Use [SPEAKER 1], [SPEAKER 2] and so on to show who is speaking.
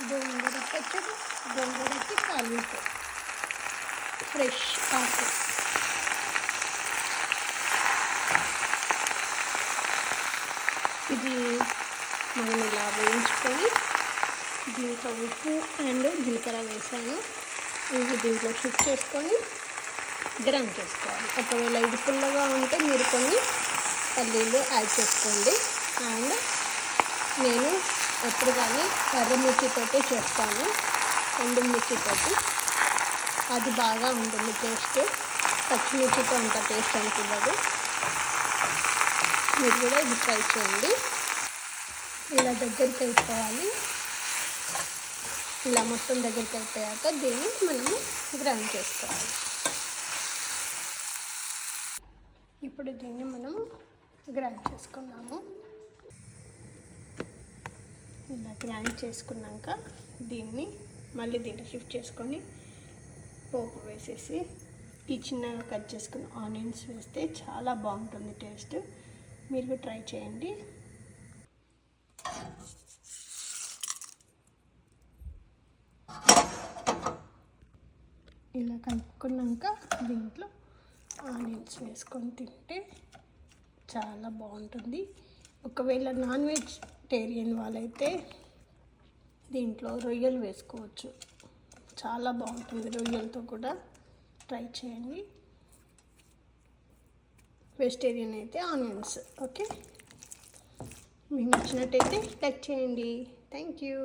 [SPEAKER 1] గోంగూర పచ్చడి గోంగూరకి తాలింపు ఫ్రెష్ ఆకు ఇది మనం ఇలా వేయించుకొని దీంట్లో ఉప్పు అండ్ జీలకర్ర వేసాను ఇవి దీంట్లో షిఫ్ట్ చేసుకొని గ్రైండ్ చేసుకోవాలి ఒకవేళ ఇది పుల్లగా ఉంటే మీరు కొన్ని పల్లీలు యాడ్ చేసుకోండి అండ్ నేను ఎప్పుడు కానీ కర్రమిర్చితోటే చేస్తాను. ఎండుమిర్చితోటి అది బాగా ఉంటుంది టేస్ట్. పచ్చిమిర్చితో అంత టేస్ట్ అనిపించదు మీరు కూడా ఇది ట్రై చేయండి. ఇలా దగ్గరికి అయిపోవాలి. ఇలా మొత్తం దగ్గరికి అయిపోయాక దీన్ని మనము గ్రైండ్ చేసుకోవాలి. ఇప్పుడు దీన్ని మనం గ్రైండ్ చేసుకున్నాము. ఇలా గ్రైండ్ చేసుకున్నాక దీన్ని మళ్ళీ దీంట్లో షిఫ్ట్ చేసుకొని పోపు వేసేసి ఈ చిన్నగా కట్ చేసుకున్న ఆనియన్స్ వేస్తే చాలా బాగుంటుంది టేస్ట్. మీరు ట్రై చేయండి. ఇలా కలుపుకున్నాక దీంట్లో ఆనియన్స్ వేసుకొని తింటే చాలా బాగుంటుంది. ఒకవేళ నాన్ వెజ్ వెజిటేరియన్ వాళ్ళైతే దీంట్లో రొయ్యలు వేసుకోవచ్చు. చాలా బాగుంటుంది రొయ్యలతో కూడా. ట్రై చేయండి. వెజిటేరియన్ అయితే ఆనియన్స్ ఓకే? మీకు నచ్చినట్టయితే లైక్ చేయండి. Thank you